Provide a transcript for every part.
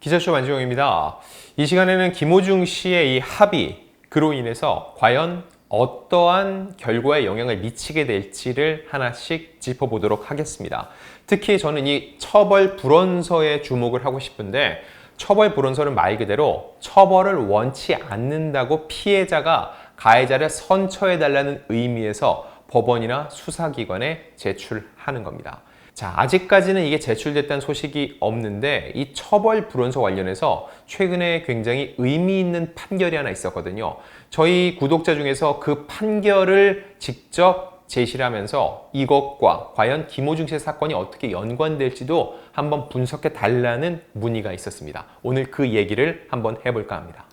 기자쇼 만지용입니다. 이 시간에는 김호중 씨의 이 합의 그로 인해서 과연 어떠한 결과에 영향을 미치게 될지를 하나씩 짚어보도록 하겠습니다. 특히 저는 이 처벌 불원서에 주목을 하고 싶은데 처벌 불원서는 말 그대로 처벌을 원치 않는다고 피해자가 가해자를 선처해달라는 의미에서 법원이나 수사기관에 제출하는 겁니다. 자, 아직까지는 이게 제출됐다는 소식이 없는데 이 처벌 불원서 관련해서 최근에 굉장히 의미 있는 판결이 하나 있었거든요. 저희 구독자 중에서 그 판결을 직접 제시를 하면서 이것과 과연 김호중 씨의 사건이 어떻게 연관될지도 한번 분석해 달라는 문의가 있었습니다. 오늘 그 얘기를 한번 해볼까 합니다.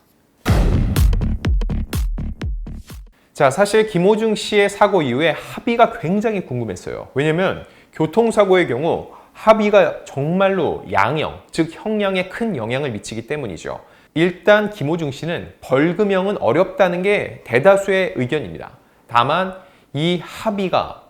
자, 사실 김호중 씨의 사고 이후에 합의가 굉장히 궁금했어요. 왜냐면 교통사고의 경우 합의가 정말로 양형, 즉 형량에 큰 영향을 미치기 때문이죠. 일단 김호중 씨는 벌금형은 어렵다는 게 대다수의 의견입니다. 다만 이 합의가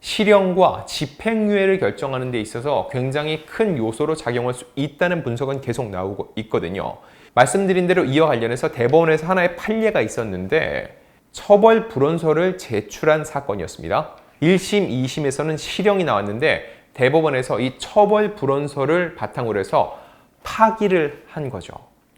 실형과 집행유예를 결정하는 데 있어서 굉장히 큰 요소로 작용할 수 있다는 분석은 계속 나오고 있거든요. 말씀드린 대로 이와 관련해서 대법원에서 하나의 판례가 있었는데 처벌 불원서를 제출한 사건이었습니다. 1심, 2심에서는 실형이 나왔는데 대법원에서 이 처벌 불원서를 바탕으로 해서 파기를 한 거죠.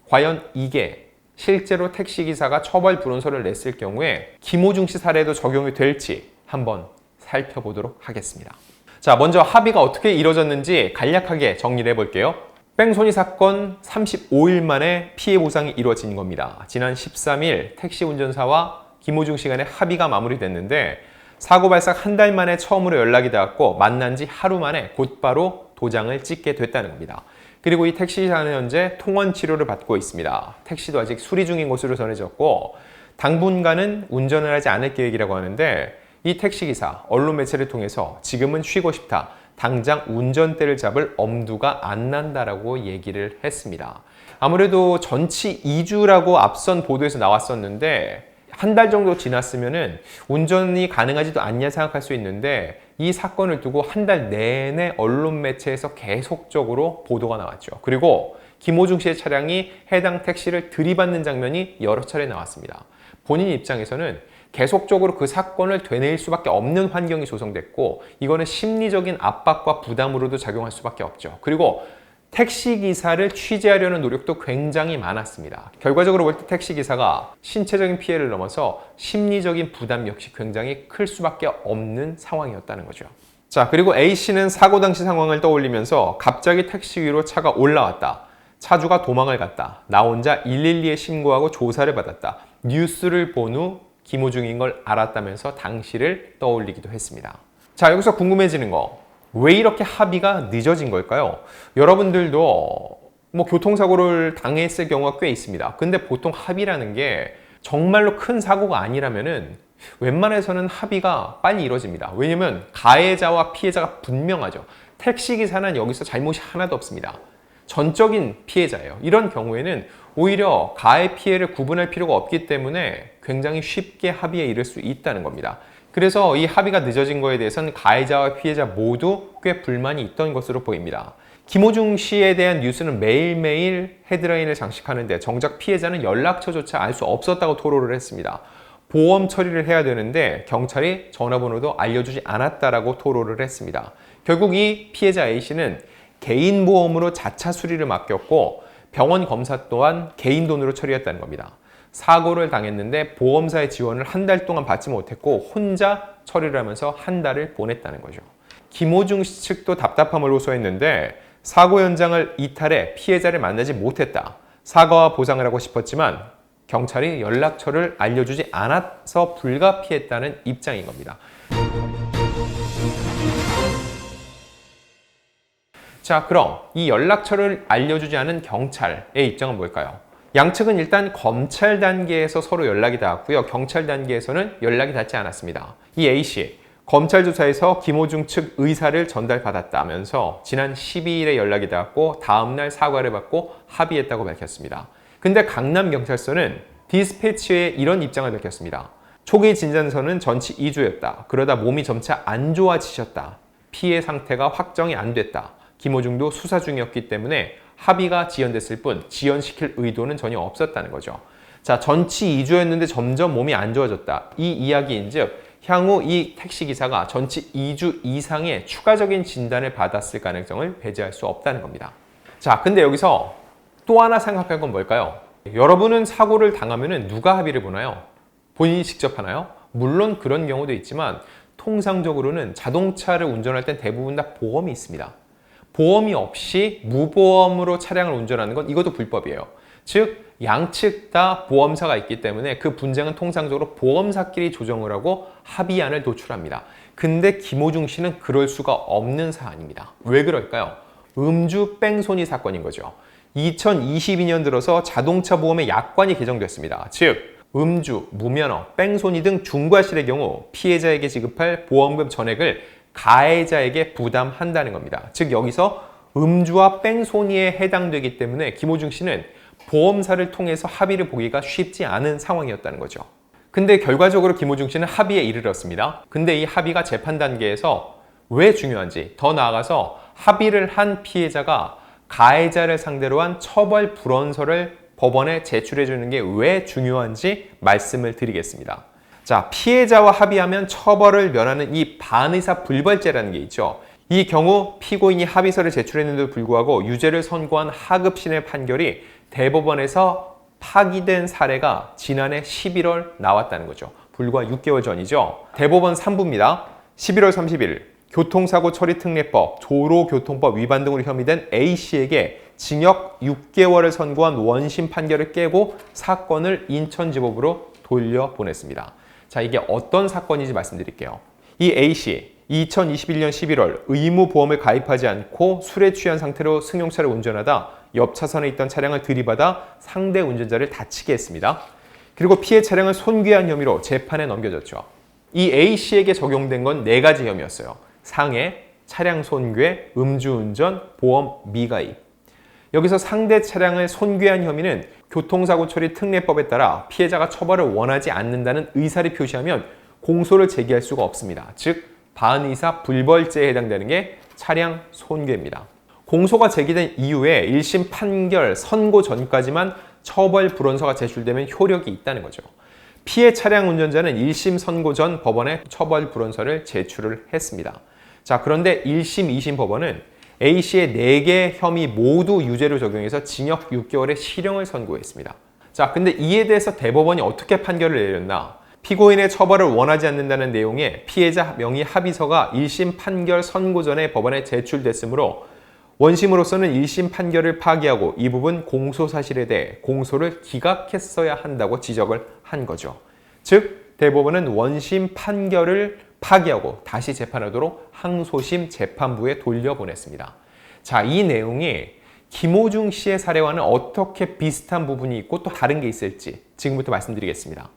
과연 이게 실제로 택시기사가 처벌 불원서를 냈을 경우에 김호중 씨 사례도 적용이 될지 한번 살펴보도록 하겠습니다. 자, 먼저 합의가 어떻게 이루어졌는지 간략하게 정리를 해볼게요. 뺑소니 사건 35일 만에 피해 보상이 이루어진 겁니다. 지난 13일 택시 운전사와 김호중 씨 간의 합의가 마무리됐는데 사고 발생 한 달 만에 처음으로 연락이 닿았고 만난 지 하루 만에 곧바로 도장을 찍게 됐다는 겁니다. 그리고 이 택시기사는 현재 통원 치료를 받고 있습니다. 택시도 아직 수리 중인 것으로 전해졌고 당분간은 운전을 하지 않을 계획이라고 하는데 이 택시기사 언론 매체를 통해서 지금은 쉬고 싶다. 당장 운전대를 잡을 엄두가 안 난다라고 얘기를 했습니다. 아무래도 전치 2주라고 앞선 보도에서 나왔었는데 한 달 정도 지났으면은 운전이 가능하지도 않냐 생각할 수 있는데 이 사건을 두고 한 달 내내 언론 매체에서 계속적으로 보도가 나왔죠. 그리고 김호중 씨의 차량이 해당 택시를 들이받는 장면이 여러 차례 나왔습니다. 본인 입장에서는 계속적으로 그 사건을 되뇌일 수밖에 없는 환경이 조성됐고 이거는 심리적인 압박과 부담으로도 작용할 수밖에 없죠. 그리고 택시 기사를 취재하려는 노력도 굉장히 많았습니다. 결과적으로 볼 때 택시 기사가 신체적인 피해를 넘어서 심리적인 부담 역시 굉장히 클 수밖에 없는 상황이었다는 거죠. 자, 그리고 A 씨는 사고 당시 상황을 떠올리면서 갑자기 택시 위로 차가 올라왔다. 차주가 도망을 갔다. 나 혼자 112에 신고하고 조사를 받았다. 뉴스를 본후 김호중인 걸 알았다면서 당시를 떠올리기도 했습니다. 자, 여기서 궁금해지는 거. 왜 이렇게 합의가 늦어진 걸까요? 여러분들도 뭐 교통사고를 당했을 경우가 꽤 있습니다. 근데 보통 합의라는 게 정말로 큰 사고가 아니라면은 웬만해서는 합의가 빨리 이루어집니다. 왜냐면 가해자와 피해자가 분명하죠. 택시기사는 여기서 잘못이 하나도 없습니다. 전적인 피해자예요. 이런 경우에는 오히려 가해 피해를 구분할 필요가 없기 때문에 굉장히 쉽게 합의에 이를 수 있다는 겁니다. 그래서 이 합의가 늦어진 거에 대해서는 가해자와 피해자 모두 꽤 불만이 있던 것으로 보입니다. 김호중 씨에 대한 뉴스는 매일매일 헤드라인을 장식하는데 정작 피해자는 연락처조차 알 수 없었다고 토로를 했습니다. 보험 처리를 해야 되는데 경찰이 전화번호도 알려주지 않았다라고 토로를 했습니다. 결국 이 피해자 A씨는 개인 보험으로 자차 수리를 맡겼고 병원 검사 또한 개인 돈으로 처리했다는 겁니다. 사고를 당했는데 보험사의 지원을 한 달 동안 받지 못했고 혼자 처리를 하면서 한 달을 보냈다는 거죠. 김호중 씨 측도 답답함을 호소했는데 사고 현장을 이탈해 피해자를 만나지 못했다. 사과와 보상을 하고 싶었지만 경찰이 연락처를 알려주지 않아서 불가피했다는 입장인 겁니다. 자, 그럼 이 연락처를 알려주지 않은 경찰의 입장은 뭘까요? 양측은 일단 검찰 단계에서 서로 연락이 닿았고요. 경찰 단계에서는 연락이 닿지 않았습니다. 이 A씨, 검찰 조사에서 김호중 측 의사를 전달받았다면서 지난 12일에 연락이 닿았고 다음날 사과를 받고 합의했다고 밝혔습니다. 근데 강남경찰서는 디스패치에 이런 입장을 밝혔습니다. 초기 진단서는 전치 2주였다. 그러다 몸이 점차 안 좋아지셨다. 피해 상태가 확정이 안 됐다. 김호중도 수사 중이었기 때문에 합의가 지연됐을 뿐 지연시킬 의도는 전혀 없었다는 거죠. 자, 전치 2주였는데 점점 몸이 안 좋아졌다. 이 이야기인즉 향후 이 택시기사가 전치 2주 이상의 추가적인 진단을 받았을 가능성을 배제할 수 없다는 겁니다. 자, 근데 여기서 또 하나 생각할 건 뭘까요? 여러분은 사고를 당하면 누가 합의를 보나요? 본인이 직접 하나요? 물론 그런 경우도 있지만 통상적으로는 자동차를 운전할 땐 대부분 다 보험이 있습니다. 보험이 없이 무보험으로 차량을 운전하는 건 이것도 불법이에요. 즉 양측 다 보험사가 있기 때문에 그 분쟁은 통상적으로 보험사끼리 조정을 하고 합의안을 도출합니다. 근데 김호중 씨는 그럴 수가 없는 사안입니다. 왜 그럴까요? 음주 뺑소니 사건인 거죠. 2022년 들어서 자동차 보험의 약관이 개정됐습니다. 즉 음주, 무면허, 뺑소니 등 중과실의 경우 피해자에게 지급할 보험금 전액을 가해자에게 부담한다는 겁니다. 즉 여기서 음주와 뺑소니에 해당되기 때문에 김호중 씨는 보험사를 통해서 합의를 보기가 쉽지 않은 상황이었다는 거죠. 근데 결과적으로 김호중 씨는 합의에 이르렀습니다. 근데 이 합의가 재판 단계에서 왜 중요한지 더 나아가서 합의를 한 피해자가 가해자를 상대로 한 처벌 불원서를 법원에 제출해 주는 게 왜 중요한지 말씀을 드리겠습니다. 자, 피해자와 합의하면 처벌을 면하는 이 반의사 불벌죄라는 게 있죠. 이 경우 피고인이 합의서를 제출했는데도 불구하고 유죄를 선고한 하급신의 판결이 대법원에서 파기된 사례가 지난해 11월 나왔다는 거죠. 불과 6개월 전이죠. 대법원 3부입니다. 11월 30일 교통사고 처리 특례법, 도로교통법 위반 등으로 혐의된 A씨에게 징역 6개월을 선고한 원심 판결을 깨고 사건을 인천지법으로 돌려보냈습니다. 자, 이게 어떤 사건인지 말씀드릴게요. 이 A씨, 2021년 11월 의무보험을 가입하지 않고 술에 취한 상태로 승용차를 운전하다 옆 차선에 있던 차량을 들이받아 상대 운전자를 다치게 했습니다. 그리고 피해 차량을 손괴한 혐의로 재판에 넘겨졌죠. 이 A씨에게 적용된 건 네 가지 혐의였어요. 상해, 차량 손괴, 음주운전, 보험 미가입. 여기서 상대 차량을 손괴한 혐의는 교통사고 처리 특례법에 따라 피해자가 처벌을 원하지 않는다는 의사를 표시하면 공소를 제기할 수가 없습니다. 즉 반의사 불벌죄에 해당되는 게 차량 손괴입니다. 공소가 제기된 이후에 1심 판결 선고 전까지만 처벌 불원서가 제출되면 효력이 있다는 거죠. 피해 차량 운전자는 1심 선고 전 법원에 처벌 불원서를 제출을 했습니다. 자, 그런데 1심, 2심 법원은 A씨의 4개 혐의 모두 유죄로 적용해서 징역 6개월의 실형을 선고했습니다. 자, 근데 이에 대해서 대법원이 어떻게 판결을 내렸나? 피고인의 처벌을 원하지 않는다는 내용의 피해자 명의 합의서가 1심 판결 선고 전에 법원에 제출됐으므로 원심으로서는 1심 판결을 파기하고 이 부분 공소 사실에 대해 공소를 기각했어야 한다고 지적을 한 거죠. 즉 대법원은 원심 판결을 파기하고 다시 재판하도록 항소심 재판부에 돌려보냈습니다. 자, 이 내용이 김호중 씨의 사례와는 어떻게 비슷한 부분이 있고 또 다른 게 있을지 지금부터 말씀드리겠습니다.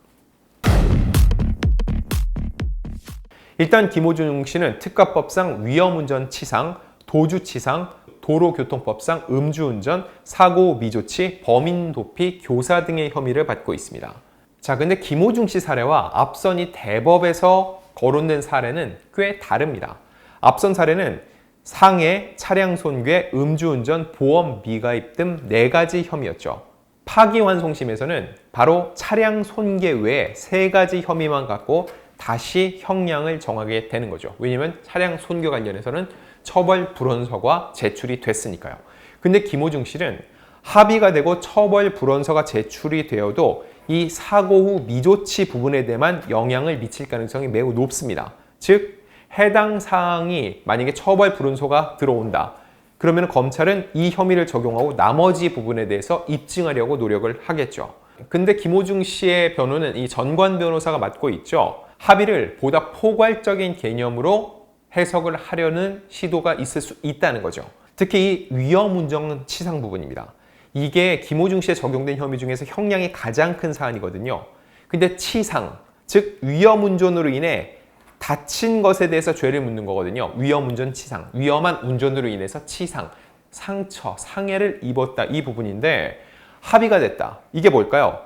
일단 김호중 씨는 특가법상 위험운전 치상, 도주치상, 도로교통법상 음주운전, 사고 미조치, 범인 도피, 교사 등의 혐의를 받고 있습니다. 자, 근데 김호중 씨 사례와 앞선 이 대법에서 거론된 사례는 꽤 다릅니다. 앞선 사례는 상해, 차량 손괴, 음주운전, 보험 미가입 등 네 가지 혐의였죠. 파기환송심에서는 바로 차량 손괴 외에 세 가지 혐의만 갖고 다시 형량을 정하게 되는 거죠. 왜냐하면 차량 손괴 관련해서는 처벌 불원서가 제출이 됐으니까요. 근데 김호중 씨는 합의가 되고 처벌 불원서가 제출이 되어도 이 사고 후 미조치 부분에 대한 영향을 미칠 가능성이 매우 높습니다. 즉 해당 사항이 만약에 처벌 불원서가 들어온다. 그러면 검찰은 이 혐의를 적용하고 나머지 부분에 대해서 입증하려고 노력을 하겠죠. 근데 김호중 씨의 변호는 이 전관 변호사가 맡고 있죠. 합의를 보다 포괄적인 개념으로 해석을 하려는 시도가 있을 수 있다는 거죠. 특히 이 위험 운전 치상 부분입니다. 이게 김호중 씨에 적용된 혐의 중에서 형량이 가장 큰 사안이거든요. 근데 치상, 즉 위험 운전으로 인해 다친 것에 대해서 죄를 묻는 거거든요. 위험 운전 치상, 위험한 운전으로 인해서 치상, 상처, 상해를 입었다 이 부분인데 합의가 됐다. 이게 뭘까요?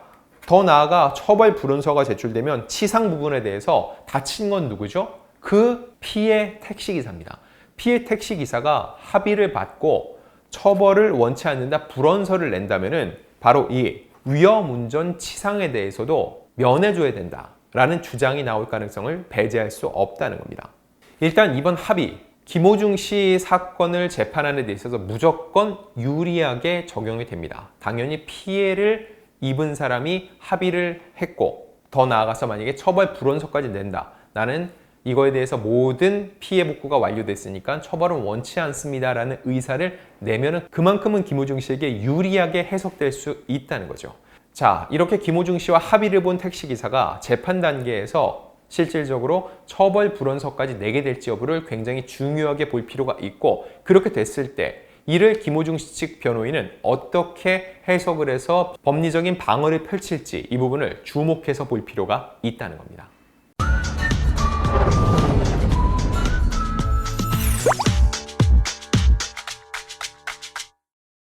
더 나아가 처벌 불원서가 제출되면 치상 부분에 대해서 다친 건 누구죠? 그 피해 택시기사입니다. 피해 택시기사가 합의를 받고 처벌을 원치 않는다 불언서를 낸다면은 바로 이 위험운전 치상에 대해서도 면해줘야 된다라는 주장이 나올 가능성을 배제할 수 없다는 겁니다. 일단 이번 합의 김호중 씨 사건을 재판하는 데 있어서 무조건 유리하게 적용이 됩니다. 당연히 피해를 입은 사람이 합의를 했고 더 나아가서 만약에 처벌 불원서까지 낸다. 나는 이거에 대해서 모든 피해 복구가 완료됐으니까 처벌은 원치 않습니다라는 의사를 내면은 그만큼은 김호중 씨에게 유리하게 해석될 수 있다는 거죠. 자, 이렇게 김호중 씨와 합의를 본 택시 기사가 재판 단계에서 실질적으로 처벌 불원서까지 내게 될지 여부를 굉장히 중요하게 볼 필요가 있고 그렇게 됐을 때 이를 김호중 씨 측 변호인은 어떻게 해석을 해서 법리적인 방어를 펼칠지 이 부분을 주목해서 볼 필요가 있다는 겁니다.